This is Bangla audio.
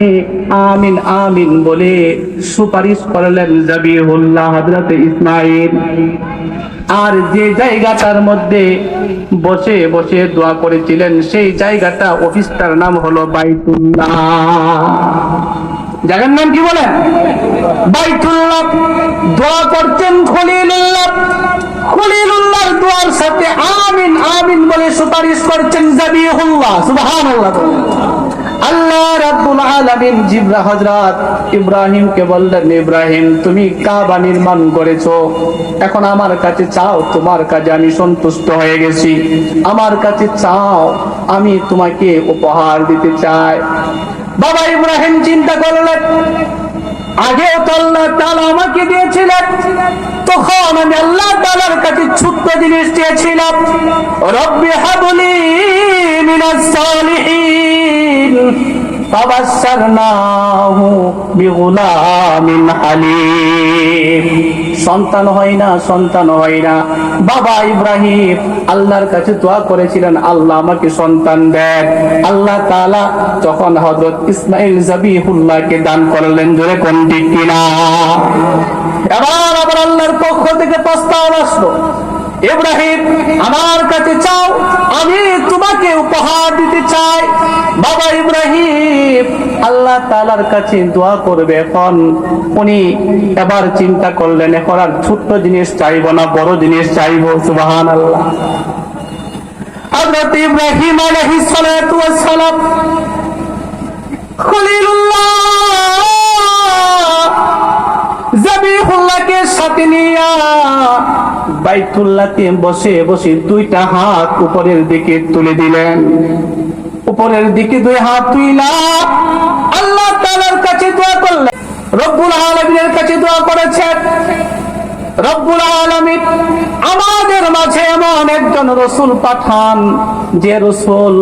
আমিন আমিন বলে সুপারিশ করলেন জাবিহুল্লাহ হযরত ইসমাইল আর যে জায়গাটার মধ্যে বসে বসে দোয়া করেছিলেন, সেই জায়গাটা অফিসটার নাম হলো বাইতুল্লাহ। জায়গার নাম কি বলেন বাইতুল্লাহ। দোয়া করতেন খলিলুল্লাহ। খলিলুল্লাহর দোয়ার সাথে আমিন আমিন বলে সুপারিশ করছেন জাবিহুল্লাহ। সুবহানাল্লাহ। আল্লাহ আলামিন জিব্রা ইব্রাহিমকে বললেন, ইব্রাহিম, তুমি কাবা নির্মাণ এখন আমার কাছে চাও, তোমার কাজে আমি সন্তুষ্ট হয়ে গেছি। আমার কাছে চাও, আমি তোমাকে উপহার দিতে চাই। বাবা ইব্রাহিম চিন্তা করলেন। আগেও তো তাআলা আমাকে দিয়েছিলেন। তখন আমি আল্লাহ তাআলার কাছে ছোট্ট জিনিস চেয়েছিলাম। রব্বি হাবলি সন্তান হয় না, সন্তান হয় না। বাবা ইব্রাহিম আল্লাহর কাছে দোয়া করেছিলেন, আল্লাহ আমাকে সন্তান দেন। আল্লাহ তাআলা তখন হযরত ইসমাইল দান করলেন, জোরে কিনা? এবার আবার আল্লাহর পক্ষ থেকে প্রস্তাব আসলো, ইব্রাহিম, আমার কাছে চাও, আমি তোমাকে উপহার দিতে চাই। বাবা ইব্রাহিম আল্লাহ তালার কাছে দোয়া করবে, এখন উনি এবার চিন্তা করলেন, এখন আর ছোট্ট জিনিস চাইব না, বড় জিনিস চাইব সুবাহান আল্লাহ হযরত ইব্রাহিম আলাইহিস সালাতু ওয়াস সালাম বসে বসে দুইটা হাত উপরের দিকে তুলে দিলেন। উপরের দিকে দুই হাত তুইলা। আল্লাহ তালার কাছে দোয়া করলেন রব্বুল আলমীর কাছে দোয়া করেছেন, রব্বুল আলমী আমাদের মাঝে এমন একজন রসুল পাঠান, যে রসুল